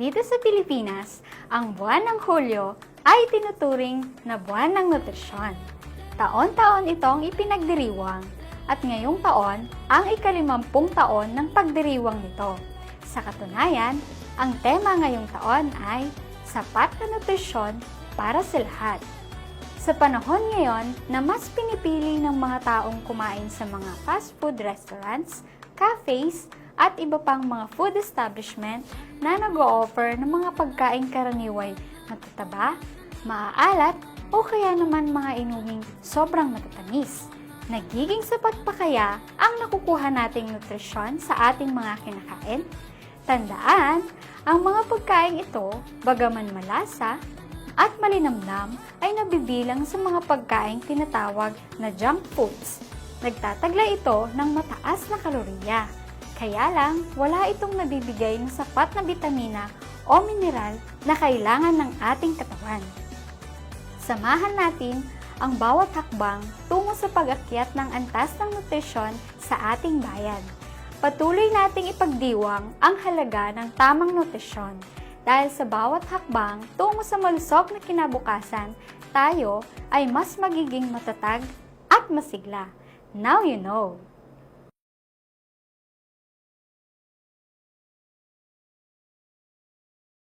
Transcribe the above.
Dito sa Pilipinas, ang buwan ng Hulyo ay tinuturing na buwan ng nutrisyon. Taon-taon itong ipinagdiriwang at ngayong taon ang ikalimampung taon ng pagdiriwang nito. Sa katunayan, ang tema ngayong taon ay sapat na nutrisyon para sa lahat. Sa panahon ngayon na mas pinipili ng mga taong kumain sa mga fast food restaurants, cafes, at iba pang mga food establishment na nag-o-offer ng mga pagkain karaniway matataba, maaalat, o kaya naman mga inuming sobrang matatamis. Nagiging sapat pa kaya ang nakukuha nating nutrisyon sa ating mga kinakain? Tandaan, ang mga pagkain ito, bagaman malasa at malinamnam, ay nabibilang sa mga pagkain tinatawag na junk foods. Nagtatagla ito ng mataas na kalorya. Kaya lang, wala itong nabibigay ng sapat na bitamina o mineral na kailangan ng ating katawan. Samahan natin ang bawat hakbang tungo sa pag-akyat ng antas ng nutrisyon sa ating bayan. Patuloy nating ipagdiwang ang halaga ng tamang nutrisyon dahil sa bawat hakbang tungo sa malusog na kinabukasan, tayo ay mas magiging matatag at masigla. Now you know!